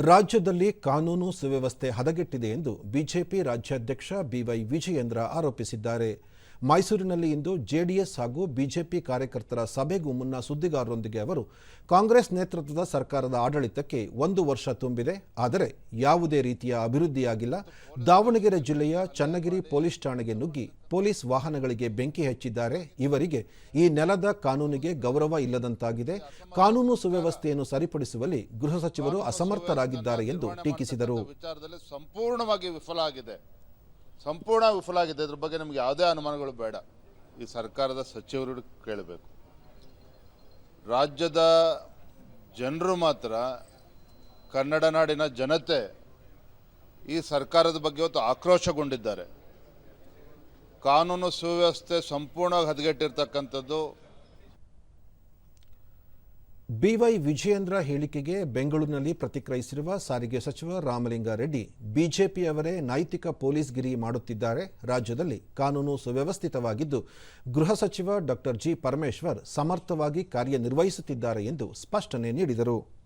ರಾಜ್ಯದಲ್ಲಿ ಕಾನೂನು ಸುವ್ಯವಸ್ಥೆ ಹದಗೆಟ್ಟಿದೆ ಎಂದು ಬಿಜೆಪಿ ರಾಜ್ಯಾಧ್ಯಕ್ಷ ಬಿವೈ ವಿಜಯೇಂದ್ರ ಆರೋಪಿಸಿದ್ದಾರೆ. ಮೈಸೂರಿನಲ್ಲಿ ಇಂದು ಜೆಡಿಎಸ್ ಹಾಗೂ ಬಿಜೆಪಿ ಕಾರ್ಯಕರ್ತರ ಸಭೆಗೂ ಮುನ್ನ ಸುದ್ದಿಗಾರರೊಂದಿಗೆ ಅವರು ಕಾಂಗ್ರೆಸ್ ನೇತೃತ್ವದ ಸರ್ಕಾರದ ಆಡಳಿತಕ್ಕೆ ಒಂದು ವರ್ಷ ತುಂಬಿದೆ. ಆದರೆ ಯಾವುದೇ ರೀತಿಯ ಅಭಿವೃದ್ಧಿಯಾಗಿಲ್ಲ. ದಾವಣಗೆರೆ ಜಿಲ್ಲೆಯ ಚನ್ನಗಿರಿ ಪೊಲೀಸ್ ಠಾಣೆಗೆ ನುಗ್ಗಿ ಪೊಲೀಸ್ ವಾಹನಗಳಿಗೆ ಬೆಂಕಿ ಹಚ್ಚಿದ್ದಾರೆ. ಇವರಿಗೆ ಈ ನೆಲದ ಕಾನೂನಿಗೆ ಗೌರವ ಇಲ್ಲದಂತಾಗಿದೆ. ಕಾನೂನು ಸುವ್ಯವಸ್ಥೆಯನ್ನು ಸರಿಪಡಿಸುವಲ್ಲಿ ಗೃಹ ಸಚಿವರು ಅಸಮರ್ಥರಾಗಿದ್ದಾರೆ ಎಂದು ಟೀಕಿಸಿದರು. ವಿಚಾರದಲ್ಲಿ ಸಂಪೂರ್ಣವಾಗಿ ವಿಫಲ ಆಗಿದೆ. ಸಂಪೂರ್ಣ ವಿಫಲಾಗಿದೆ ಇದ್ರ ಬಗ್ಗೆ ನಮ್ಗೆ ಯಾವುದೇ ಅನುಮಾನಗಳು ಬೇಡ. ಈ ಸರ್ಕಾರದ ಸಚಿವರು ಕೇಳಬೇಕು. ರಾಜ್ಯದ ಜನರು ಮಾತ್ರ ಕನ್ನಡ ನಾಡಿನ ಜನತೆ ಈ ಸರ್ಕಾರದ ಬಗ್ಗೆ ಇವತ್ತು ಆಕ್ರೋಶಗೊಂಡಿದ್ದಾರೆ. ಕಾನೂನು ಸುವ್ಯವಸ್ಥೆ ಸಂಪೂರ್ಣವಾಗಿ ಹದಗೆಟ್ಟಿರ್ತಕ್ಕಂಥದ್ದು ಬಿವೈ ವಿಜಯೇಂದ್ರ ಹೇಳಿಕೆಗೆ ಬೆಂಗಳೂರಿನಲ್ಲಿ ಪ್ರತಿಕ್ರಿಯಿಸಿರುವ ಸಾರಿಗೆ ಸಚಿವ ರಾಮಲಿಂಗಾರೆಡ್ಡಿ ಬಿಜೆಪಿಯವರೇ ನೈತಿಕ ಪೊಲೀಸ್ಗಿರಿ ಮಾಡುತ್ತಿದ್ದಾರೆ. ರಾಜ್ಯದಲ್ಲಿ ಕಾನೂನು ಸುವ್ಯವಸ್ಥಿತವಾಗಿದ್ದು, ಗೃಹ ಸಚಿವ ಡಾಕ್ಟರ್ ಜಿ ಪರಮೇಶ್ವರ್ ಸಮರ್ಥವಾಗಿ ಕಾರ್ಯನಿರ್ವಹಿಸುತ್ತಿದ್ದಾರೆ ಎಂದು ಸ್ಪಷ್ಟನೆ ನೀಡಿದರು.